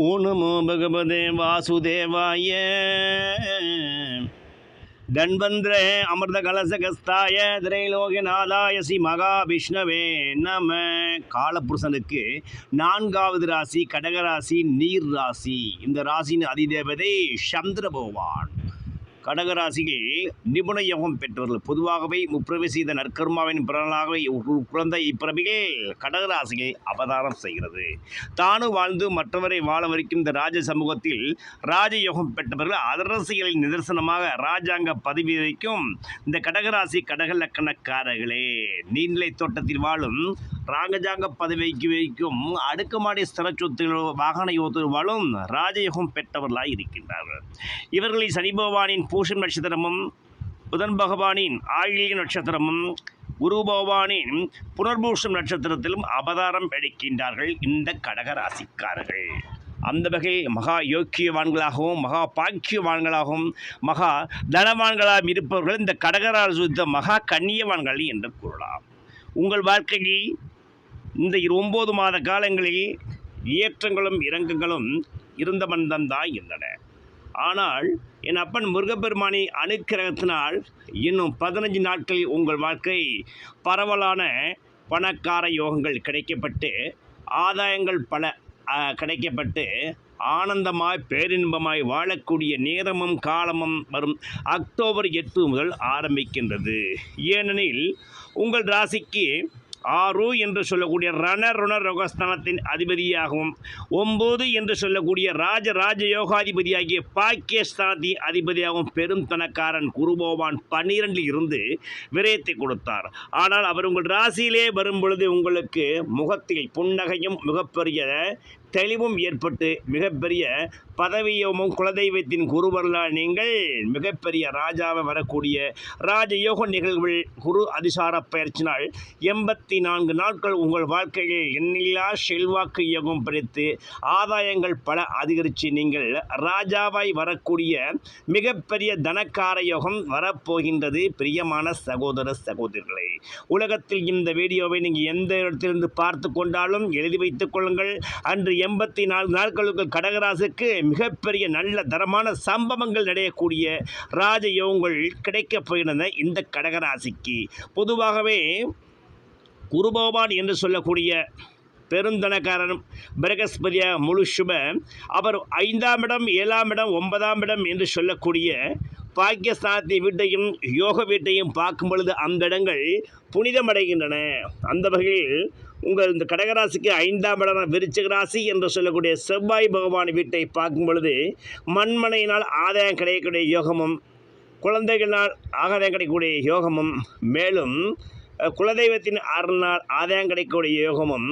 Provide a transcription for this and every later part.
ஓ நமோ பகவதே வாசுதேவாய தன்வந்திர அமிர்த கலசகஸ்தாய திரைலோகநாதாய ஸ்ரீ மகாவிஷ்ணவே நம காலபுருஷனுக்கு நான்காவது ராசி கடகராசி நீர் ராசி இந்த ராசியின் அதிதேவதை சந்திர பகவான் கடகராசியில் நிபுண யோகம் பெற்றவர்கள். பொதுவாகவே முப்பிரவி செய்த நற்கர்மாவின் பிறனாகவே ஒரு குழந்தை இப்பிறவிகள் கடகராசியை அவதாரம் செய்கிறது. தானும் வாழ்ந்து மற்றவரை வாழ வரைக்கும் இந்த ராஜ சமூகத்தில் ராஜயோகம் பெற்றவர்கள் அதரசிகளின் நிதர்சனமாக ராஜாங்க பதவி வரைக்கும் இந்த கடகராசி கடக லக்கணக்காரர்களே நீர்நிலை தோட்டத்தில் வாழும் ராஜாங்க பதவிக்கு வைக்கும் அடுக்குமாடி ஸ்திர சொத்துகளோ வாகன யோகத்தில் ராஜயோகம் பெற்றவர்களாக இருக்கின்றார்கள். இவர்களில் சனி பகவானின் பூஷம் நட்சத்திரமும் புதன் பகவானின் ஆழிய நட்சத்திரமும் குரு பகவானின் புனர்பூஷம் நட்சத்திரத்திலும் அவதாரம் எடுக்கின்றார்கள் இந்த கடகராசிக்காரர்கள் அந்த வகையில் மகா யோக்கியவான்களாகவும் மகா பாக்கியவான்களாகவும் மகா தனவான்களாகவும் இருப்பவர்கள் இந்த கடகராசுத்த மகா கண்ணியவான்கள் என்று கூறலாம். உங்கள் வாழ்க்கையில் இந்த இரு ஒம்பது மாத காலங்களில் ஏற்றங்களும் இறக்கங்களும் இருந்த மந்தம்தான் இருந்தன ஆனால் என் அப்பன் முருகப்பெருமானி அனுக்கிரகத்தினால் இன்னும் பதினஞ்சு நாட்களில் உங்கள் வாழ்க்கை பரவலான பணக்கார யோகங்கள் கிடைக்கப்பட்டு ஆதாயங்கள் பல கிடைக்கப்பட்டு ஆனந்தமாய் பேரின்பமாய் வாழக்கூடிய நேரமும் காலமும் வரும் அக்டோபர் எட்டு முதல் ஆரம்பிக்கின்றது. ஏனெனில் உங்கள் ராசிக்கு ஆறு என்று சொல்லக்கூடிய ரண ருண ரோகஸ்தானத்தின் அதிபதியாகவும் ஒம்பது என்று சொல்லக்கூடிய ராஜ ராஜ யோகாதிபதியாகிய பாக்கியஸ்தானத்தின் அதிபதியாகவும் பெரும் தனக்காரன் குருபோவான் பன்னிரண்டில் இருந்து விரயத்தை கொடுத்தார். ஆனால் அவர் உங்கள் ராசியிலே வரும் பொழுது உங்களுக்கு முகத்தில் புன்னகையும் மிகப்பெரிய தெளிவும் ஏற்பட்டு மிகப்பெரிய பதவியமும் குலதெய்வத்தின் குருவர்களால் நீங்கள் மிகப்பெரிய ராஜாவை வரக்கூடிய ராஜயோக நிகழ்வில் குரு அதிசார பயிற்சினால் எண்பத்தி நான்கு நாட்கள் உங்கள் வாழ்க்கையில் எண்ணில்லா செல்வாக்கு யோகம் பிரித்து ஆதாயங்கள் பல அதிகரித்து நீங்கள் ராஜாவாய் வரக்கூடிய மிகப்பெரிய தனக்கார யோகம் வரப்போகின்றது. பிரியமான சகோதர சகோதரிகளே உலகத்தில் இந்த வீடியோவை நீங்கள் எந்த இடத்திலிருந்து பார்த்து கொண்டாலும் எழுதி வைத்துக் கொள்ளுங்கள். அன்று எண்பத்தி நாலு நாட்களுக்கு கடகராசுக்கு மிகப்பெரிய நல்ல தரமான சம்பவங்கள் நடையக்கூடிய ராஜயோகங்கள் கிடைக்கப் போகின்றன இந்த கடகராசிக்கு. பொதுவாகவே குருபகவான் என்று சொல்லக்கூடிய பெருந்தனக்காரன் பிரகஸ்பதிய முழு சுப அவர் ஐந்தாம் இடம் ஏழாம் இடம் ஒன்பதாம் இடம் என்று சொல்லக்கூடிய பாக்கியஸ்தானத்தை வீட்டையும் யோக வீட்டையும் பார்க்கும் பொழுது அந்த இடங்கள் புனிதமடைகின்றன. அந்த வகையில் உங்கள் இந்த கடகராசிக்கு ஐந்தாம் இடம் விருச்சிக ராசி என்று சொல்லக்கூடிய செவ்வாய் பகவான் வீட்டை பார்க்கும் பொழுது மண்மனையினால் ஆதாயம் கிடைக்கக்கூடிய யோகமும் குழந்தைகளினால் ஆதாயம் கிடைக்கக்கூடிய யோகமும் மேலும் குலதெய்வத்தின் அருளால் ஆதாயம் கிடைக்கக்கூடிய யோகமும்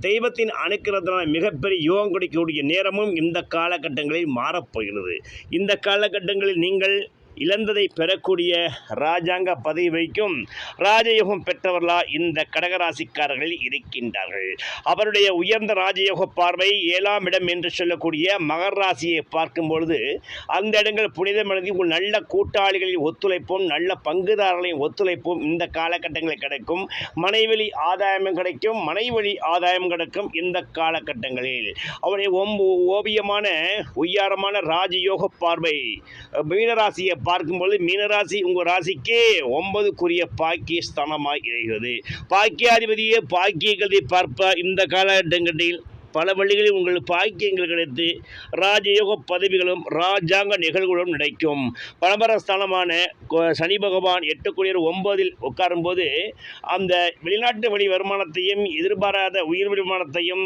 தெய்வத்தின் அணுக்கிறதுனால மிகப்பெரிய யோகம் கிடைக்கக்கூடிய நேரமும் இந்த காலகட்டங்களில் மாறப்போகிறது. இந்த காலகட்டங்களில் நீங்கள் இழந்ததை பெறக்கூடிய ராஜாங்க பதவி வைக்கும் ராஜயோகம் பெற்றவர்களா இந்த கடகராசிக்காரர்கள் இருக்கின்றார்கள். அவருடைய உயர்ந்த ராஜயோக பார்வை ஏழாம் இடம் என்று சொல்லக்கூடிய மகர் ராசியை பார்க்கும் பொழுது அந்த இடங்கள் புனிதமடைந்து உங்கள் நல்ல கூட்டாளிகளின் ஒத்துழைப்பும் நல்ல பங்குதாரர்களின் ஒத்துழைப்பும் இந்த காலகட்டங்களில் கிடைக்கும். மனைவழி ஆதாயமும் கிடைக்கும். மனைவழி ஆதாயம் கிடைக்கும் இந்த காலகட்டங்களில். அவருடைய ஒம்பு ஓவியமான உய்யாரமான ராஜயோக பார்வை மீனராசியை பார்க்கும்போது மீனராசி உங்கள் ராசிக்கு ஒன்பதுக்குரிய பாக்கிய ஸ்தானமாக இருக்கிறது பாக்கியாதிபதியே பாக்கியங்களை பார்ப்பார் இந்த காலகட்டங்களில் பல வழிகளில் உங்கள் பாக்கியங்கள் கிடைத்து ராஜயோக பதவிகளும் ராஜாங்க நிகழ்வுகளும் கிடைக்கும். பரம்பரஸ்தானமான கொ- சனி பகவான் எட்டுக்குடியர் ஒன்பதில் உட்காரும்போது அந்த வெளிநாட்டு வழி வருமானத்தையும் எதிர்பாராத உயிர் வருமானத்தையும்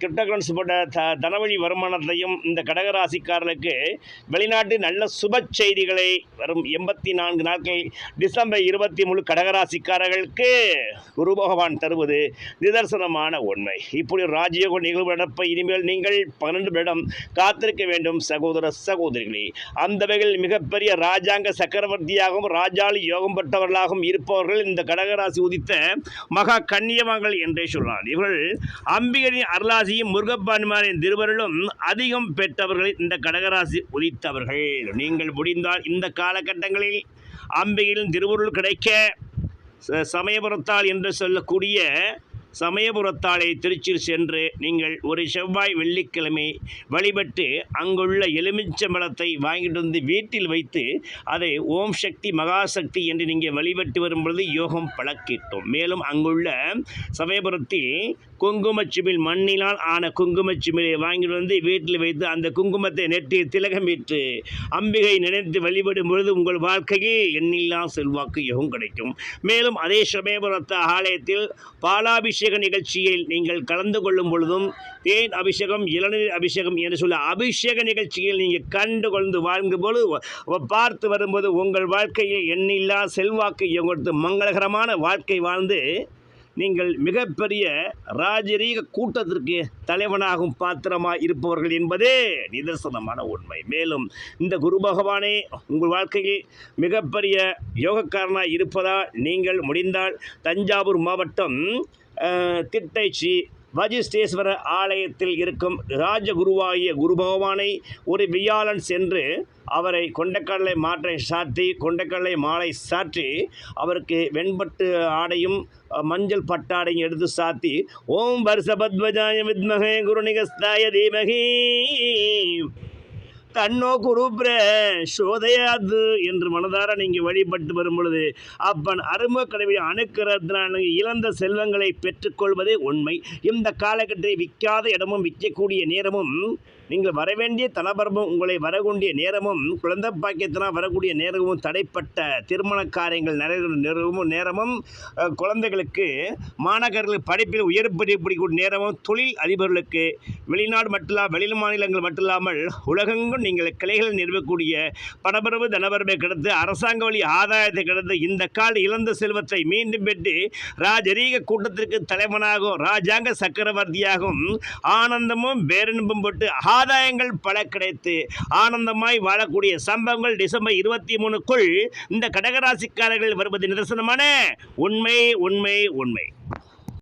கிரிப்டோகரன்ஸ் போட்ட த தனவழி வருமானத்தையும் இந்த கடகராசிக்காரர்களுக்கு வெளிநாட்டு நல்ல சுப செய்திகளை வரும் எண்பத்தி நான்கு நாட்கள் டிசம்பர் இருபத்தி மூணு கடகராசிக்காரர்களுக்கு குரு பகவான் தருவது நிதர்சனமான உண்மை. இப்படி ராஜயோக நிகழ்வு நடப்ப இனிமேல் நீங்கள் பன்னெண்டு வருடம் காத்திருக்க வேண்டும் சகோதர சகோதரிகளே. அந்த வகையில் மிகப்பெரிய ராஜாங்க சக்கரவர்த்தியாகவும் ராஜாளி யோகம் பெற்றவர்களாகவும் இருப்பவர்கள் இந்த கடகராசி உதித்த மகா கண்ணியமங்கள் என்றே சொல்லலாம். இவர்கள் அம்பிகரின் அருளாசியும் முருகப்பான்மாரின் திருவருளும் அதிகம் பெற்றவர்கள் இந்த கடகராசி உதித்தவர்கள். நீங்கள் முடிந்தால் இந்த காலகட்டங்களில் அம்பிகையின் திருவருள் கிடைக்க ச- சமயபுரத்தால் என்று சொல்லக்கூடிய சமயபுரத்தாலே திருச்சியில் சென்று நீங்கள் ஒரு செவ்வாய் வெள்ளிக்கிழமை வழிபட்டு அங்குள்ள எலுமிச்சம்பழத்தை வாங்கிட்டு வந்து வீட்டில் வைத்து அதை ஓம் சக்தி மகாசக்தி என்று நீங்கள் வழிபட்டு வரும்பொழுது யோகம் பழக்கிட்டோம் மேலும் அங்குள்ள சமயபுரத்தில் குங்குமச்சிமிழ் மண்ணினால் ஆன குங்குமச்சிமிழை வாங்கிட்டு வந்து வீட்டில் வைத்து அந்த குங்குமத்தை நெற்றி திலகமிட்டு அம்பிகை நினைத்து வழிபடும் பொழுது உங்கள் வாழ்க்கையே எண்ணில்லா செல்வாக்கு யோகம் கிடைக்கும். மேலும் அதே சமயபுரத்த ஆலயத்தில் அபிஷேக நிகழ்ச்சியில் நீங்கள் கலந்து கொள்ளும் பொழுதும் தேன் அபிஷேகம் இளநீர் அபிஷேகம் என்று சொல்ல அபிஷேக நிகழ்ச்சியில் நீங்கள் கண்டு கொண்டு வாழ்க்கும் பொழுது பார்த்து வரும்போது உங்கள் வாழ்க்கையில் எண்ணில்லா செல்வாக்கு யோகம் மங்களகரமான வாழ்க்கை வாழ்ந்து நீங்கள் மிகப்பெரிய ராஜரீக கூட்டத்திற்கு தலைவனாகும் பாத்திரமாக இருப்பவர்கள் என்பதே நிதர்சனமான உண்மை. மேலும் இந்த குரு பகவானே உங்கள் வாழ்க்கையில் மிகப்பெரிய யோகக்காரனாக இருப்பதால் நீங்கள் முடிந்தால் தஞ்சாவூர் மாவட்டம் திட்டைச்சி வஜிஷ்டேஸ்வர ஆலயத்தில் இருக்கும் ராஜகுருவாகிய குரு பகவானை ஒரு வியாழன் சென்று அவரை கொண்டக்கடலை மாற்றை சாற்றி கொண்டக்கடலை மாலை சாற்றி அவருக்கு வெண்பட்டு ஆடையும் மஞ்சள் பட்டாடையும் எடுத்து சாத்தி ஓம் வருஷபத்வஜாய வித்மகே குருநிகஸ்தாய தீமகி! தன்னோ குருப்ரே சோதையாது என்று மனதார நீங்கள் வழிபட்டு வரும் பொழுது அப்பன் அரும கடவுளை அணுக்கிறதுனால இழந்த செல்வங்களை பெற்றுக்கொள்வதே உண்மை. இந்த காலகட்டத்தில் விற்காத இடமும் விற்கக்கூடிய நேரமும் நீங்கள் வரவேண்டிய தலபரமும் உங்களை வரக்கூடிய நேரமும் குழந்தை பாக்கியத்தினால் வரக்கூடிய நேரமும் தடைப்பட்ட திருமண காரியங்கள் நிறைவேறும் நேரமும் குழந்தைகளுக்கு மாணவர்களுக்கு படிப்பில் உயர் படிக்கக்கூடிய நேரமும் தொழில் அதிபர்களுக்கு வெளிநாடு மட்டும் வெளி மாநிலங்கள் மட்டும் இல்லாமல் உலகெங்கும் நீங்கள் கிளைகளை நிறுவக்கூடிய பணபரவு தனபரவை கிடைத்து அரசாங்க வழி ஆதாயத்தை கிடைத்து இந்த கால இழந்த செல்வத்தை மீண்டும் பெற்று ராஜரீக கூட்டத்திற்கு தலைவனாகவும் ராஜாங்க சக்கரவர்த்தியாகவும் ஆனந்தமும் பேரன்பும் போட்டு ஆதாயங்கள் பல கிடைத்து ஆனந்தமாய் வாழக்கூடிய சம்பவங்கள் டிசம்பர் இருபத்தி மூணுக்குள் இந்த கடகராசிக்காரர்கள் வருவது நிதர்சனமான உண்மை உண்மை உண்மை.